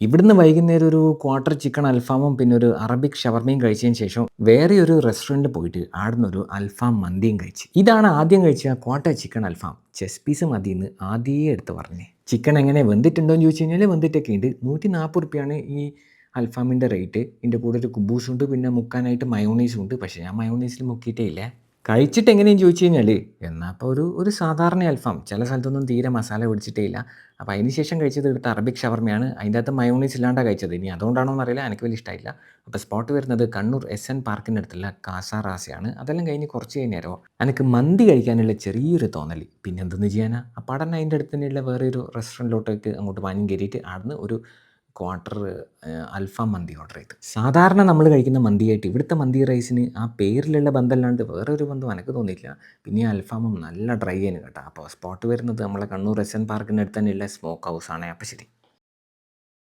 ഇവിടുന്ന് വൈകുന്നേരം ഒരു ക്വാർട്ടർ ചിക്കൻ അൽഫാമും പിന്നെ ഒരു അറബിക് ഷവർമയും കഴിച്ചതിന് ശേഷം വേറെ ഒരു റെസ്റ്റോറന്റിൽ പോയിട്ട് ആടുന്ന ഒരു അൽഫാം മന്തിയും കഴിച്ച്. ഇതാണ് ആദ്യം കഴിച്ച ക്വാർട്ടർ ചിക്കൻ അൽഫാം. ചെസ് പീസ് മതി എന്ന് ആദ്യേ എടുത്ത് പറഞ്ഞേ. ചിക്കൻ എങ്ങനെ വെന്തിട്ടുണ്ടോ എന്ന് ചോദിച്ചു കഴിഞ്ഞാൽ വെന്തിട്ടൊക്കെ ഉണ്ട്. നൂറ്റി നാൽപ്പത് റുപ്യാണ് ഈ അൽഫാമിന്റെ റേറ്റ് ഇതിന്റെ കൂടെ ഒരു കുബൂസുണ്ട് പിന്നെ മുക്കാനായിട്ട് മയോണൈസും ഉണ്ട്. പക്ഷേ ഞാൻ മയോണൈസിൽ മുക്കിയിട്ടേ ഇല്ല. കഴിച്ചിട്ട് എങ്ങനെയും ചോദിച്ചു കഴിഞ്ഞാൽ എന്നാൽ അപ്പോൾ ഒരു ഒരു സാധാരണ അൽഫാം. ചില സ്ഥലത്തൊന്നും തീരെ മസാല പിടിച്ചിട്ടേ ഇല്ല. അപ്പോൾ അതിന് ശേഷം കഴിച്ചത് എടുത്ത അറബിക് ഷവർമയാണ്. അതിന്റെ അകത്ത് മയോണീസ് ഇല്ലാണ്ടാണ് കഴിച്ചത്. ഇനി അതുകൊണ്ടാണോ എന്നറിയില്ല എനിക്ക് വലിയ ഇഷ്ടമായില്ല അപ്പോൾ സ്പോട്ട് വരുന്നത് കണ്ണൂർ എസ് എൻ പാർക്കിന്റെ അടുത്തുള്ള കാസാറാസയാണ് അതെല്ലാം കഴിഞ്ഞ് കുറച്ച് കഴിഞ്ഞേരോ എനിക്ക് മന്തി കഴിക്കാനുള്ള ചെറിയൊരു തോന്നൽ പിന്നെ എന്തെന്ന് ചെയ്യാനാ? അപ്പോൾ അടന്നെ അതിന്റെ അടുത്ത് തന്നെയുള്ള വേറെ ഒരു റെസ്റ്റോറന്റിലോട്ടേക്ക് അങ്ങോട്ട് വാങ്ങി കയറിയിട്ട് അവിടുന്ന് ഒരു ക്വാർട്ടർ അൽഫാം മന്തി ഓർഡർ ചെയ്തു. സാധാരണ നമ്മൾ കഴിക്കുന്ന മന്തിയായിട്ട് ഇവിടുത്തെ മന്തി റൈസിന് ആ പേരിലുള്ള ബന്ധമല്ലാണ്ട് വേറെ ഒരു ബന്ധം എനിക്ക് തോന്നിയില്ല പിന്നെ അൽഫാമും നല്ല ഡ്രൈ ആണ് കേട്ടോ. അപ്പോൾ സ്പോട്ട് വരുന്നത് നമ്മളെ കണ്ണൂർ എസ് എൻ അടുത്ത് തന്നെയുള്ള സ്മോക്ക് ഹൗസ് ആണ്. അപ്പോൾ ശരി.